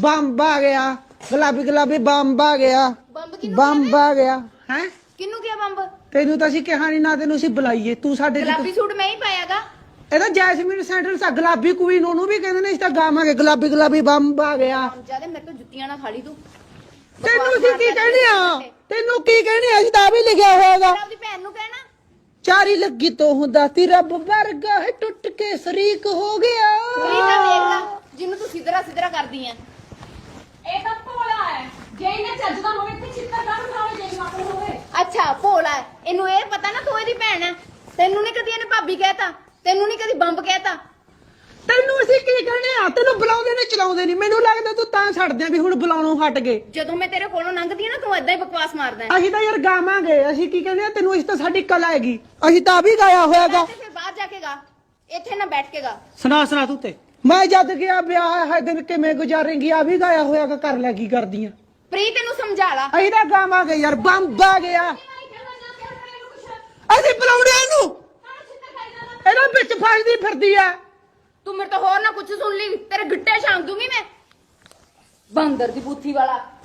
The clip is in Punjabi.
ਬੰਬ ਆ ਗਿਆ ਗੁਲਾਬੀ ਗੁਲਾਬੀ ਬੰਬ ਆ ਗਿਆ। ਬੰਬ ਕਿਨੂੰ ਬੰਬ ਆ ਗਿਆ। ਹੈ? ਕਿਨੂੰ ਗਿਆ ਬੰਬ? ਤੈਨੂੰ ਤਾਂ ਅਸੀਂ ਕਿਹਾ ਨਹੀਂ ਨਾ ਤੈਨੂੰ ਅਸੀਂ ਬੁਲਾਈਏ। ਤੂੰ ਸਾਡੇ ਲਈ ਗੁਲਾਬੀ ਸੂਟ ਮੈਂ ਹੀ ਪਾਇਆਗਾ। ਇਹਦਾ ਜੈਸਮੀਨ ਸੈਂਟਰ ਸਾ ਗੁਲਾਬੀ ਕੁਈਨ ਉਹਨੂੰ ਵੀ ਕਹਿੰਦੇ ਨੇ ਇਸ ਤਾਂ ਗਾਵਾਂਗੇ। ਗੁਲਾਬੀ ਗੁਲਾਬੀ ਬੰਬ ਆ ਗਿਆ। ਜ਼ਿਆਦਾ ਮੇਰੇ ਤੋਂ ਜੁੱਤੀਆਂ ਨਾ ਖਾਲੀ ਤੂੰ। ਤੈਨੂੰ ਅਸੀਂ ਕੀ ਕਹਿਣੇ ਆ? ਤੈਨੂੰ ਕੀ ਕਹਿਣੇ ਆ? ਅਸੀਂ ਤਾਂ ਆਹ ਵੀ ਲਿਖਿਆ ਭੈਣ ਨੂੰ ਕਹਿਣਾ। ਚਾਰੀ ਲੱਗੀ ਤੋਂ ਹੁੰਦਾ ਤੀ ਰੱਬ ਵਰਗਾ ਹੈ ਟੁੱਟ ਕੇ ਸ਼ਰੀਕ ਹੋ ਗਿਆ। ਇਹ ਤਾਂ ਦੇਖ ਲੈ ਜਿਹਨੂੰ ਤੂੰ ਸਿੱਧਰਾ ਸਿੱਧਰਾ ਕਰਦੀ ਆ ਇਹ ਤਾਂ ਭੋਲਾ ਹੈ ਜੇ ਇਹਨੇ ਚੱਜ ਦਾ ਹੋਵੇ ਤੇ ਚਿੱਤਰ ਕਾਹਨੂੰ ਬਣਾਵੇ ਜੇ ਮਾਪੇ ਹੋਵੇ ਅੱਛਾ ਭੋਲਾ ਹੈ। ਇਹਨੂੰ ਇਹ ਪਤਾ ਨਾ ਤੂੰ ਇਹਦੀ ਭੈਣ ਹੈ ਤੈਨੂੰ ਨਹੀਂ ਕਦੀ ਇਹਨੇ ਭਾਬੀ ਕਹਿਤਾ ਤੈਨੂੰ ਨਹੀਂ ਕਦੀ ਬੰਬ ਕਹਿਤਾ। ਤੈਨੂੰ ਅਸੀਂ ਕੀ ਕਹਿਣੇ ਆ? ਤੈਨੂੰ ਬੁਲਾਉਂਦੇ ਨੇ ਚਲਾਉਂਦੇ ਨਹੀਂ ਮੈਨੂੰ ਲੱਗਦਾ ਤੂੰ ਤਾਂ ਛੱਡਦੇ ਆ ਵੀ ਹੁਣ ਬੁਲਾਉਣੋਂ ਹਟ ਗਏ। ਜਦੋਂ ਮੈਂ ਤੇਰੇ ਕੋਲੋਂ ਲੰਘਦੀ ਆ ਨਾ ਤੂੰ ਏਦਾਂ ਹੀ ਬਕਵਾਸ ਮਾਰਦਾ ਹੈ। ਅਸੀਂ ਤਾਂ ਯਾਰ ਗਾਵਾਂਗੇ। ਅਸੀਂ ਕੀ ਕਹਿੰਦੇ ਆ? ਤੈਨੂੰ ਇਸ ਤਾਂ ਸਾਡੀ ਕਲਾ ਹੈਗੀ। ਅਸੀਂ ਤਾਂ ਆ ਵੀ ਗਾਇਆ ਹੋਇਆਗਾ ਤੇ ਫਿਰ ਬਾਹਰ ਜਾ ਕੇ ਗਾ। ਇੱਥੇ ਨਾ ਬੈਠ ਕੇ ਗਾ। ਸੁਣਾ ਸੁਣਾ ਤੂੰ ਤੇ। ਮੈਂ ਜਦ ਗਿਆ ਵਿਆਹ ਹੈ ਦਿਨ ਕਿਵੇਂ ਗੁਜ਼ਾਰੇਂਗੀ ਆ ਵੀ ਗਾਇਆ ਹੋਇਆਗਾ ਕਰ ਲੈ ਕੀ ਕਰਦੀਆਂ ਪ੍ਰੀਤ ਤੈਨੂੰ ਸਮਝਾ ਲਾ। ਅਸੀਂ ਤਾਂ ਗਾਵਾਂਗੇ ਯਾਰ ਬੰਬ ਆ ਗਿਆ ਅਸੀਂ ਬੁਲਾਉਣੇ ਇਹਨੂੰ ਇਹਦਾ ਫਿਰਦੀ ਆ ਤੂੰ ਮੇਰੇ ਤੋਂ ਹੋਰ ਨਾ ਕੁਝ ਸੁਣ ਲਈ। ਤੇਰੇ ਗਿੱਟੇ ਛਾਂਗ ਦੂੰਗੀ ਮੈਂ। ਬੰਦਰ ਦੀ ਬੂਥੀ ਵਾਲਾ।